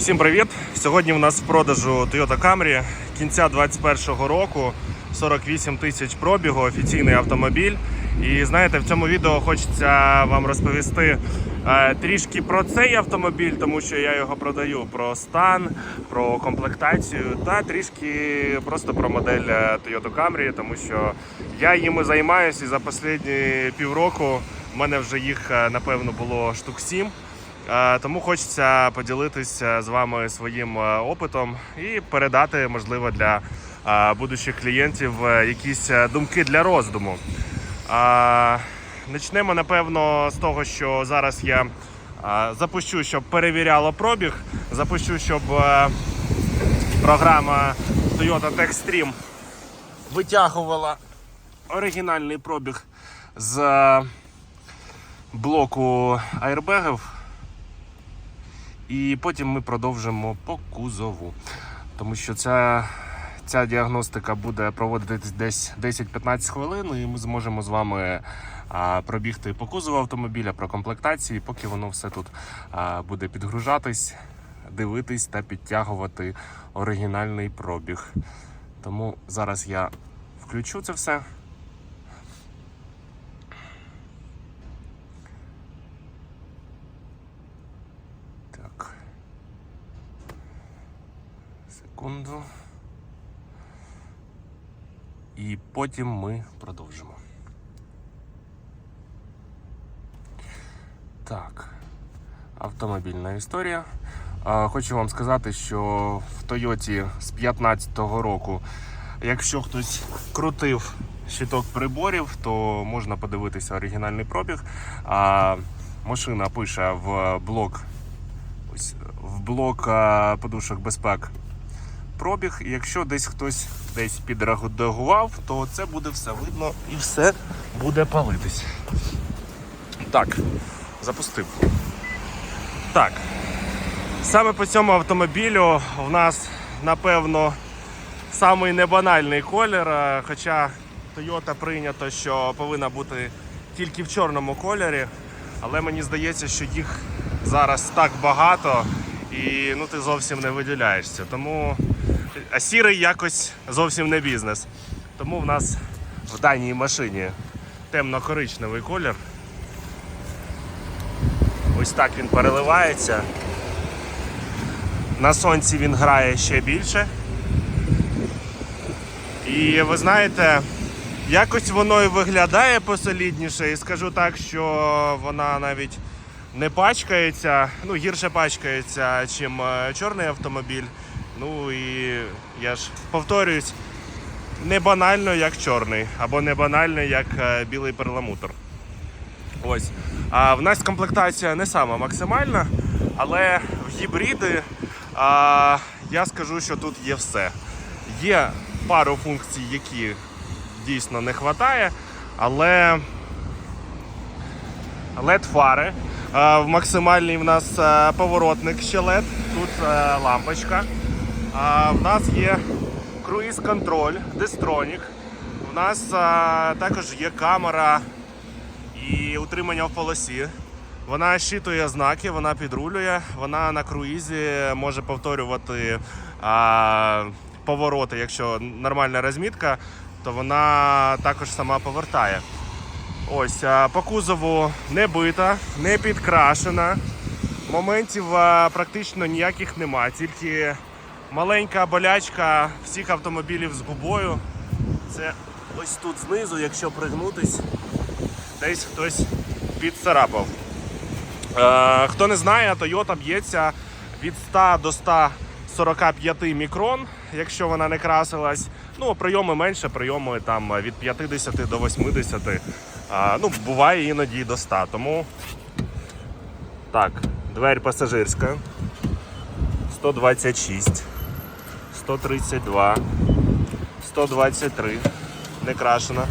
Всім привіт! Сьогодні в нас в продажу Toyota Camry кінця 2021 року 48 тисяч пробігу, офіційний автомобіль. І знаєте, в цьому відео хочеться вам розповісти е, трішки про цей автомобіль, тому що я його продаю про стан, про комплектацію та трішки просто про модель е, Toyota Camry, тому що я їми займаюся і за останні півроку в мене вже їх е, напевно було штук 7. Е, Тому хочеться поділитися з вами своїм е, опитом і передати, можливо, для е, будущих клієнтів якісь думки для роздуму. Почнемо, напевно, з того, що зараз я запущу, щоб перевіряло пробіг. Запущу, щоб програма Toyota Techstream витягувала оригінальний пробіг з блоку аербегів. І потім ми продовжимо по кузову. Тому що ця, ця діагностика буде проводитись десь 10-15 хвилин, і ми зможемо з вами а, пробігти по кузову автомобіля, про комплектації, поки воно все тут а, буде підгружатись, дивитись та підтягувати оригінальний пробіг. Тому зараз я включу це все. Так. Секунду. І потім ми продовжимо. Так. Автомобільна історія. Хочу вам сказати, що в Тойоті з 15-го року, якщо хтось крутив щиток приборів, то можна подивитися оригінальний пробіг. А машина пише в блок ось в блок подушок безпек пробіг. Якщо десь хтось десь підредагував, то це буде все видно і все буде палитись. Так, запустив. Так. Саме по цьому автомобілю в нас, напевно, самий небанальний колір. е, Хоча Toyota прийнято, що повинна бути тільки в чорному кольорі. Але мені здається, що їх зараз так багато і ну, ти зовсім не виділяєшся. Тому а сірий якось зовсім не бізнес. Тому в нас в даній машині темно-коричневий колір. Ось так він переливається. На сонці він грає ще більше. І ви знаєте, якось воно і виглядає посолідніше, і скажу так, що вона навіть не пачкається, ну гірше пачкається, чим е, чорний автомобіль. Ну і я ж повторююсь, не банально як чорний, або не банально як е, білий перламутр. Ось. А в нас комплектація не сама максимальна, але в гібриди а, я скажу, що тут є все. Є пару функцій, які дійсно не вистачає, але led фари. В максимальній в нас а, поворотник ще LED, тут а, лампочка. А, в нас є круїз-контроль, дистронік. У нас а, також є камера і утримання в полосі. Вона щитує знаки, вона підрулює, вона на круїзі може повторювати а, повороти. Якщо нормальна розмітка, то вона також сама повертає. Ось а, по кузову не бита, не підкрашена. Моментів а, практично ніяких нема, тільки маленька болячка всіх автомобілів з губою. Це ось тут знизу, якщо пригнутись, десь хтось підцарапав. Е, хто не знає, Toyota б'ється від 100 до 145 мікрон, якщо вона не красилась. Ну, прийоми менше, прийоми там від 50 до 80. Е, ну, буває іноді до 100. Тому так, дверь пасажирська. 126, 132, 123, не крашена.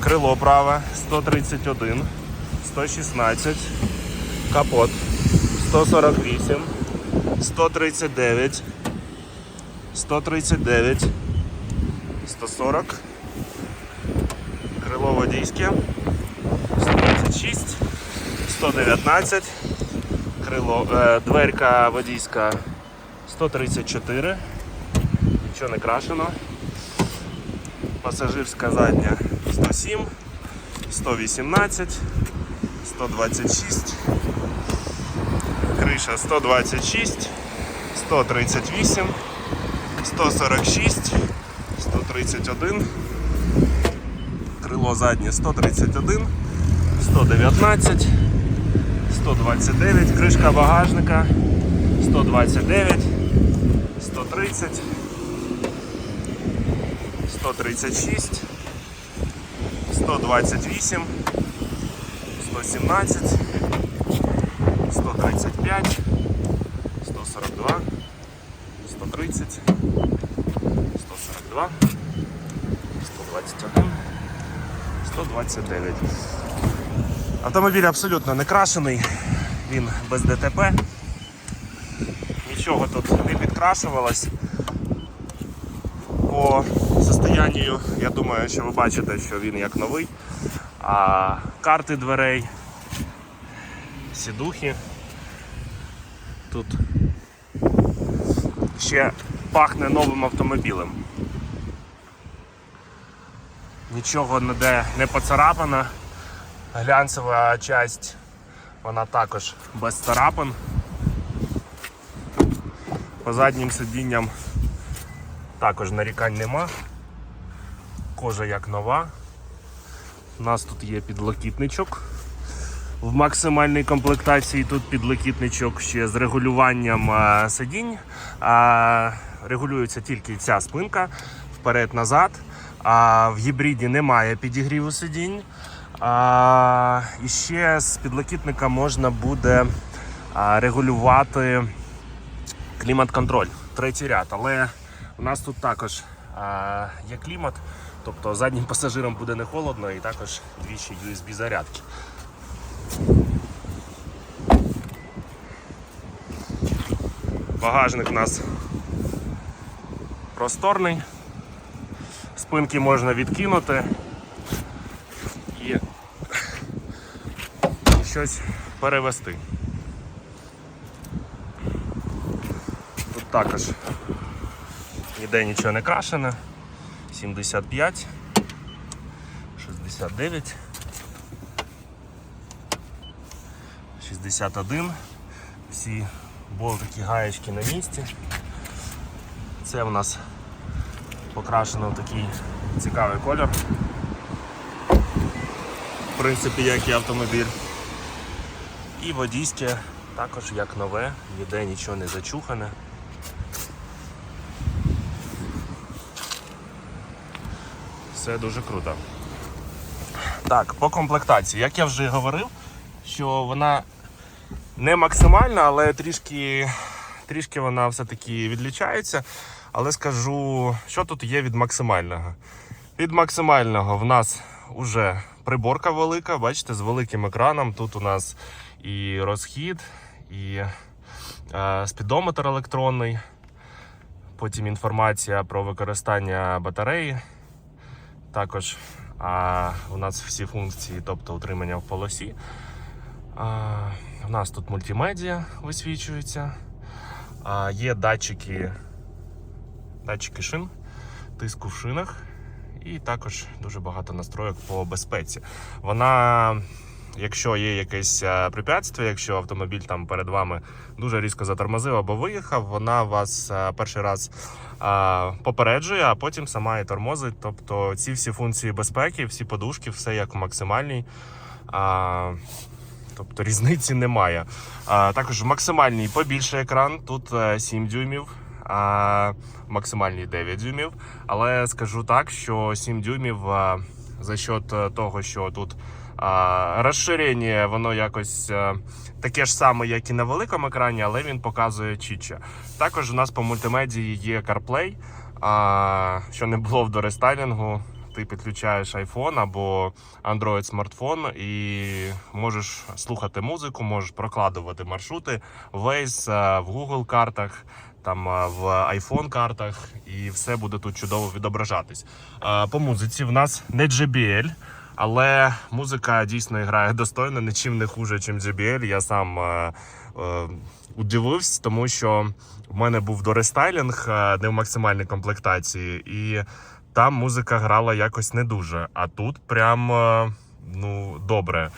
Крило праве 131, 116, капот 148, 139, 139, 140, крило водійське 126, 119, крило, е, дверка водійська 134. Нічого не крашено. Пасажирська задня 107, 118, 126, криша 126, 138, 146, 131, крило заднє 131, 119, 129, кришка багажника 129, 130, 136, 128, 117, 135, 142, 130, 142, 121, 129. Автомобіль абсолютно не крашений, він без ДТП. Нічого тут не підкрашувалось. Состоянню, я думаю, що ви бачите, що він як новий. А карти дверей, сідухи. Тут ще пахне новим автомобілем. Нічого ніде не поцарапано. Глянцева часть, вона також без царапин. По заднім сидінням також нарікань нема. Кожа як нова. У нас тут є підлокітничок. В максимальній комплектації тут підлокітничок ще з регулюванням сидінь. Регулюється тільки ця спинка вперед-назад. А в гібриді немає підігріву сидінь. І ще з підлокітника можна буде регулювати клімат-контроль, третій ряд. Але у нас тут також є клімат, тобто заднім пасажирам буде не холодно і також двічі USB зарядки. Багажник у нас просторний. Спинки можна відкинути і щось перевести. Тут також ніде нічого не крашене. 75, 69, 61. Всі болтики гаєчки на місці. Це в нас покрашено в такий цікавий колір. В принципі, як і автомобіль. І водійське також як нове, ніде нічого не зачухане. Все дуже круто. Так, по комплектації, як я вже говорив, що вона не максимальна, але трішки, трішки вона все-таки відлічається. Але скажу, що тут є від максимального. Від максимального в нас вже приборка велика, бачите, з великим екраном. Тут у нас і розхід, і е, спідометр електронний. Потім інформація про використання батареї. Також а, у нас всі функції, тобто утримання в полосі. А, у нас тут мультимедіа висвічується. А, є датчики, датчики шин, тиску в шинах. І також дуже багато настроїк по безпеці. Вона, якщо є якесь е, препятствие, якщо автомобіль там перед вами дуже різко затормозив або виїхав, вона вас е, перший раз е, попереджує, а потім сама і тормозить. Тобто ці всі функції безпеки, всі подушки, все як в максимальній. Тобто різниці немає. Також максимальний побільший екран, тут е, 7 дюймів, а максимальний 9 дюймів. Але скажу так, що 7 дюймів за счет того, що тут розширення, воно якось е, таке ж саме, як і на великому екрані, але він показує чітче. Також у нас по мультимедії є CarPlay, що не було в дорестайлінгу. Ти підключаєш iPhone або Android смартфон і можеш слухати музику, можеш прокладувати маршрути Waze е, в Google картах, там е, в iPhone картах, і все буде тут чудово відображатись. По музиці в нас не JBL, але музика дійсно грає достойно, нічим не хуже, ніж JBL. Я сам е, е, удивився, тому що в мене був дорестайлінг е, не в максимальній комплектації, і там музика грала якось не дуже. А тут прям е, ну, добре.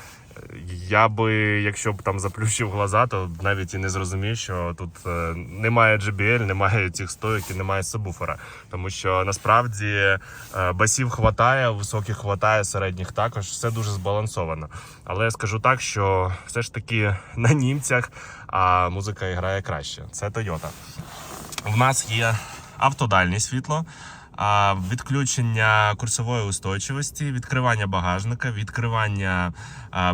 Я би, якщо б там заплющив глаза, то навіть і не зрозумів, що тут е, немає JBL, немає цих стоїк і немає сабвуфера. Тому що насправді е, басів хватає, високих хватає, середніх також. Все дуже збалансовано. Але я скажу так, що все ж таки на німцях а музика грає краще. Це Toyota. В нас є автодальне світло, відключення курсової устойчивості, відкривання багажника, відкривання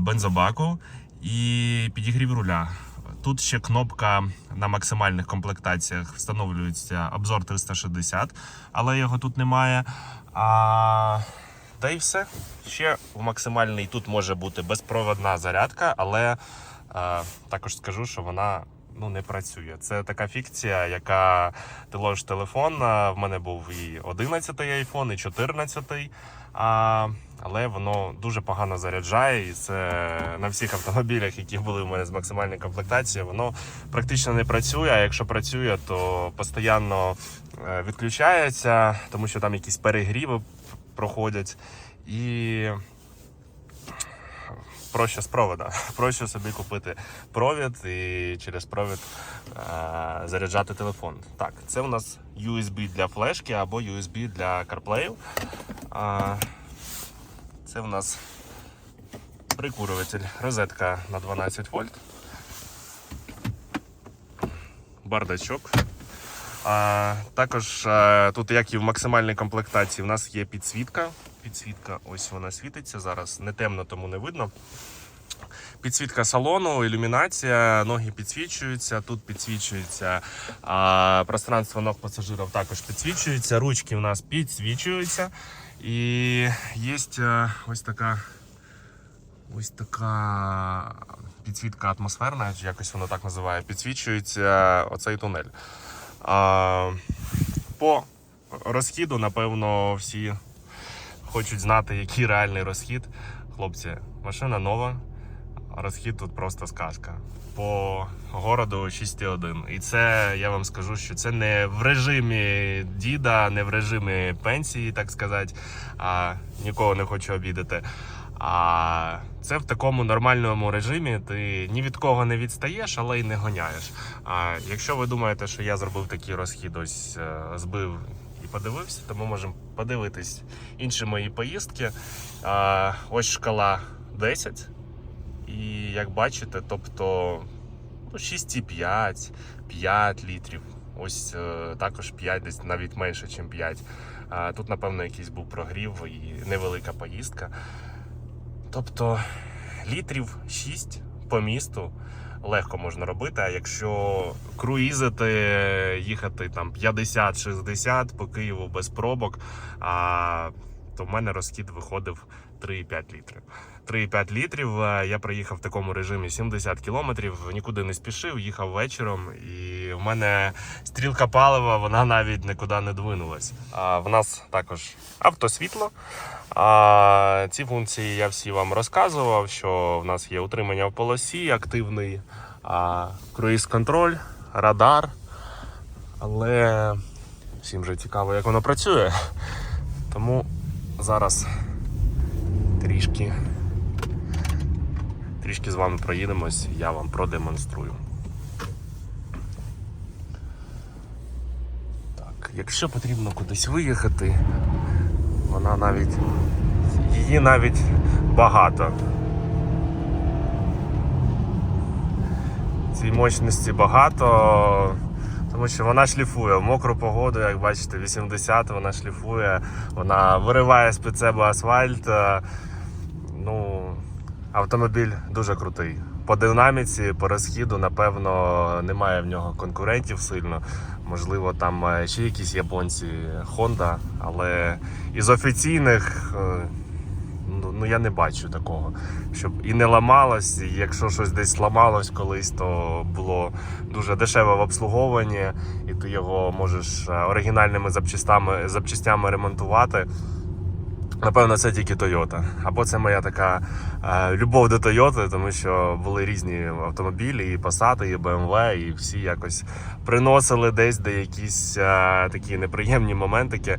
бензобаку і підігрів руля. Тут ще кнопка на максимальних комплектаціях встановлюється обзор 360, але його тут немає. А, та й все. Ще в максимальний тут може бути безпроводна зарядка, але е, також скажу, що вона ну, не працює. Це така фікція, яка ти ложиш телефон. В мене був і 11-й iPhone, і 14-й. А, але воно дуже погано заряджає, і це на всіх автомобілях, які були в мене з максимальною комплектацією, воно практично не працює. А якщо працює, то постійно е, відключається, тому що там якісь перегріви проходять. І проще з провода. Проще собі купити провід і через провід е, заряджати телефон. Так, це у нас USB для флешки або USB для CarPlay. А, це у нас прикурюватель, розетка на 12 вольт. Бардачок. А, також а, тут, як і в максимальній комплектації, у нас є підсвітка. Підсвітка, ось вона світиться зараз. Не темно, тому не видно. Підсвітка салону, ілюмінація, ноги підсвічуються, тут підсвічується а, пространство ног пасажирів також підсвічується, ручки у нас підсвічуються. І є е, ось така ось така підсвітка атмосферна, якось воно так називає, підсвічується оцей тунель. А, по розхіду, напевно, всі хочуть знати, який реальний розхід. Хлопці, машина нова, розхід тут просто сказка. По городу 6,1. І це я вам скажу, що це не в режимі діда, не в режимі пенсії, так сказати. А, нікого не хочу обідати. А це в такому нормальному режимі. Ти ні від кого не відстаєш, але й не гоняєш. А якщо ви думаєте, що я зробив такий розхід, ось е, збив подивився, то ми можемо подивитись інші мої поїздки. А, ось шкала 10. І як бачите, тобто ну, 6,5, 5 літрів. Ось е, також 5, десь навіть менше, ніж 5. А, тут, напевно, якийсь був прогрів і невелика поїздка. Тобто літрів 6 по місту легко можна робити. А якщо круїзити, їхати там 50-60 по Києву без пробок, а, то в мене розхід виходив 3,5 літрів. 3,5 літрів. Я проїхав в такому режимі 70 кілометрів, нікуди не спішив, їхав вечором, і в мене стрілка палива вона навіть нікуди не двинулась. А в нас також автосвітло. А ці функції я всі вам розказував, що в нас є утримання в полосі, активний а, круїз-контроль, радар. Але всім же цікаво, як воно працює. Тому зараз трішки, трішки з вами проїдемось, я вам продемонструю. Так, якщо потрібно кудись виїхати, вона навіть її навіть багато. Цій мощності багато, тому що вона шліфує в мокру погоду, як бачите, 80 вона шліфує, вона вириває з-під себе асфальт. Е, Ну, автомобіль дуже крутий. По динаміці, по розхіду, напевно, немає в нього конкурентів сильно. Можливо, там е, ще якісь японці Honda, але із офіційних е, ну, ну я не бачу такого. Щоб і не ламалось, і якщо щось десь ламалось колись, то було дуже дешеве в обслуговуванні, і ти його можеш е, оригінальними запчастями, запчастями ремонтувати. Напевно, це тільки Toyota. Або це моя така е, любов до Toyota, тому що були різні автомобілі, і Passat, і BMW, і всі якось приносили десь де якісь е, такі неприємні моментики.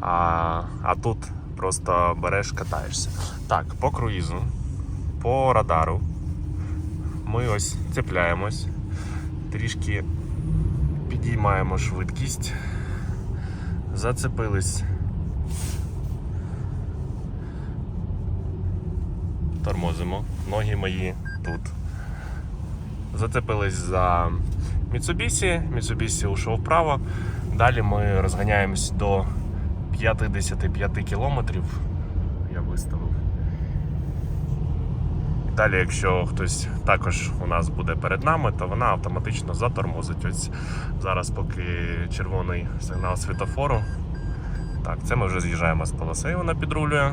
А, а тут просто береш, катаєшся. Так, по круїзу, по радару. Ми ось цепляємось, трішки підіймаємо швидкість, зацепились. Тормозимо. Ноги мої тут. Зацепились за Mitsubishi. Mitsubishi ушов вправо. Далі ми розганяємось до 55 кілометрів. Я виставив. Далі, якщо хтось також у нас буде перед нами, то вона автоматично затормозить. Ось зараз, поки червоний сигнал світофору. Так, це ми вже з'їжджаємо з полоси, вона підрулює.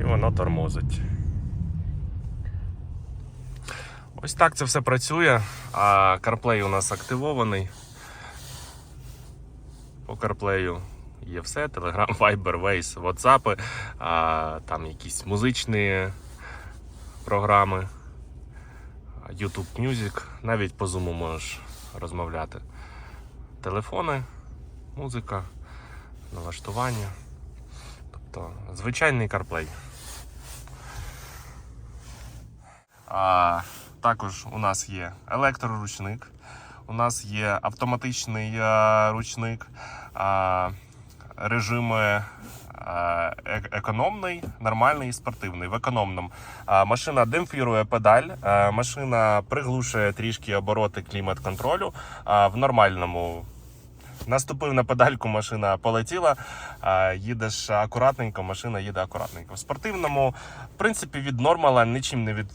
І воно тормозить. Ось так це все працює. А CarPlay у нас активований. По CarPlay є все: Telegram, Viber, Waze, WhatsApp, а, там якісь музичні програми, YouTube Music, навіть по Zoom можеш розмовляти. Телефони, музика, налаштування. Тобто звичайний CarPlay. А, також у нас є електроручник, у нас є автоматичний е, ручник, а, режими е, е- економний, нормальний і спортивний. В економному а, машина демпфірує педаль, е, машина приглушує трішки обороти клімат-контролю. А в нормальному Наступив на педальку, машина полетіла. Їдеш акуратненько, машина їде акуратненько. В спортивному, в принципі, від нормала нічим не, від,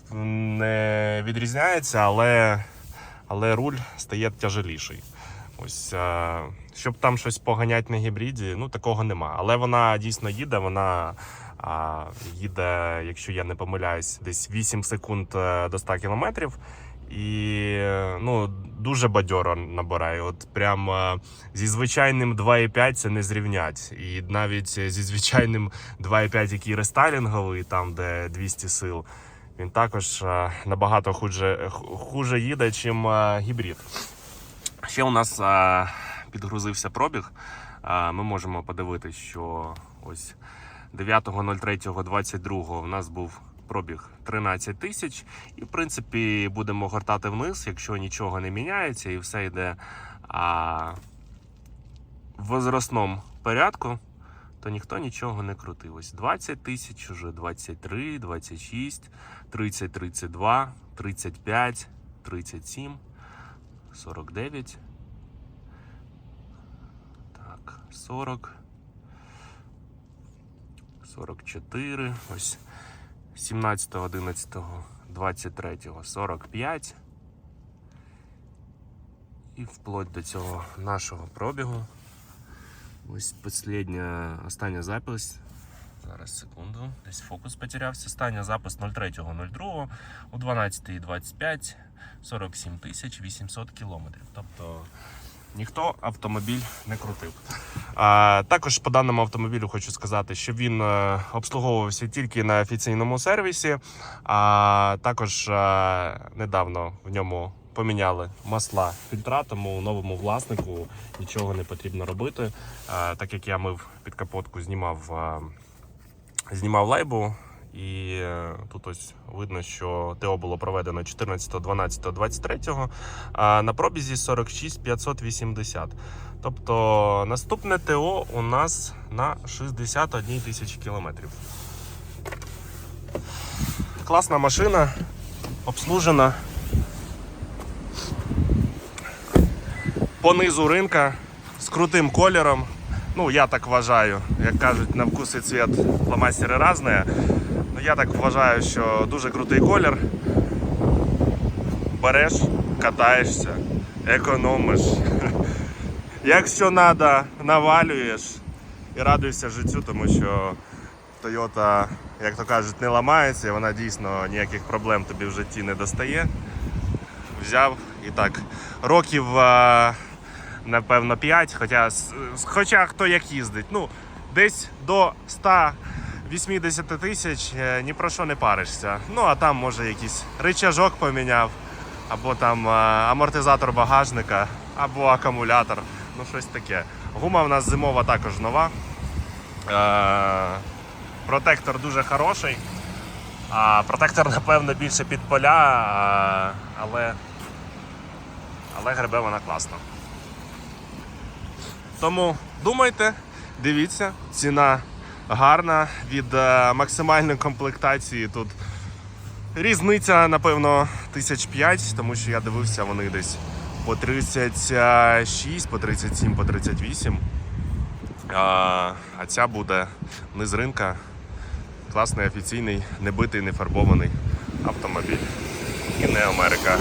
не відрізняється, але, але руль стає тяжеліший. Ось, щоб там щось поганяти на гібриді, ну такого нема. Але вона дійсно їде, вона їде, якщо я не помиляюсь, десь 8 секунд е, до 100 кілометрів. І ну, дуже бадьоро набирає. От прям е, зі звичайним 2,5 це не зрівнять. І навіть зі звичайним 2,5, який рестайлінговий, там де 200 сил, він також е, набагато хуже, хуже їде, чим е, гібрид. Ще у нас підгрузився пробіг. Ми можемо подивитися, що ось 9.03.22 у нас був пробіг 13 тисяч. І, в принципі, будемо гортати вниз, якщо нічого не міняється і все йде а, в возрастному порядку, то ніхто нічого не крутив. Ось 20 тисяч, уже 23, 26, 30, 32, 35, 37, 49. Так, 40. 44. Ось 17, 11, 23, 45. І вплоть до цього нашого пробігу. Ось остання, остання запис. Зараз секунду. Десь фокус потерявся. Остання запис 03.02 у 12.25 47 тисяч 800 кілометрів. Тобто ніхто автомобіль не крутив. А, також по даному автомобілю хочу сказати, що він е, обслуговувався тільки на офіційному сервісі. А також е, недавно в ньому поміняли масла фільтра, тому новому власнику нічого не потрібно робити. А, так як я мив під капотку, знімав, е, знімав лайбу. І е, тут ось видно, що ТО було проведено 14, 12, 23, а на пробізі 46 580. Тобто наступне ТО у нас на 61 тисячі кілометрів. Класна машина, обслужена. По низу ринка з крутим кольором. Ну, я так вважаю. Як кажуть, на вкус і цвіт фломастери різні. Я так вважаю, що дуже крутий колір. Береш, катаєшся, економиш. Якщо треба, навалюєш і радуєшся життю, тому що Toyota, як то кажуть, не ламається, вона дійсно ніяких проблем тобі в житті не достає. Взяв і так. Років напевно 5, хоча, хоча хто як їздить. Ну, десь до 180 тисяч е, ні про що не паришся. Ну, а там може якийсь рычажок поміняв, або там е, амортизатор багажника, або акумулятор. Ну, щось таке. Гума в нас зимова також нова. Е, Протектор дуже хороший. А протектор, напевно, більше під поля, але, але гребе вона класно. Тому думайте, дивіться, ціна гарна від е, максимальної комплектації. Тут різниця, напевно, тисяч п'ять, тому що я дивився, вони десь по 36, по 37, по 38. А, ця буде не з ринка. Класний, офіційний, небитий, не фарбований автомобіль. І не Америка.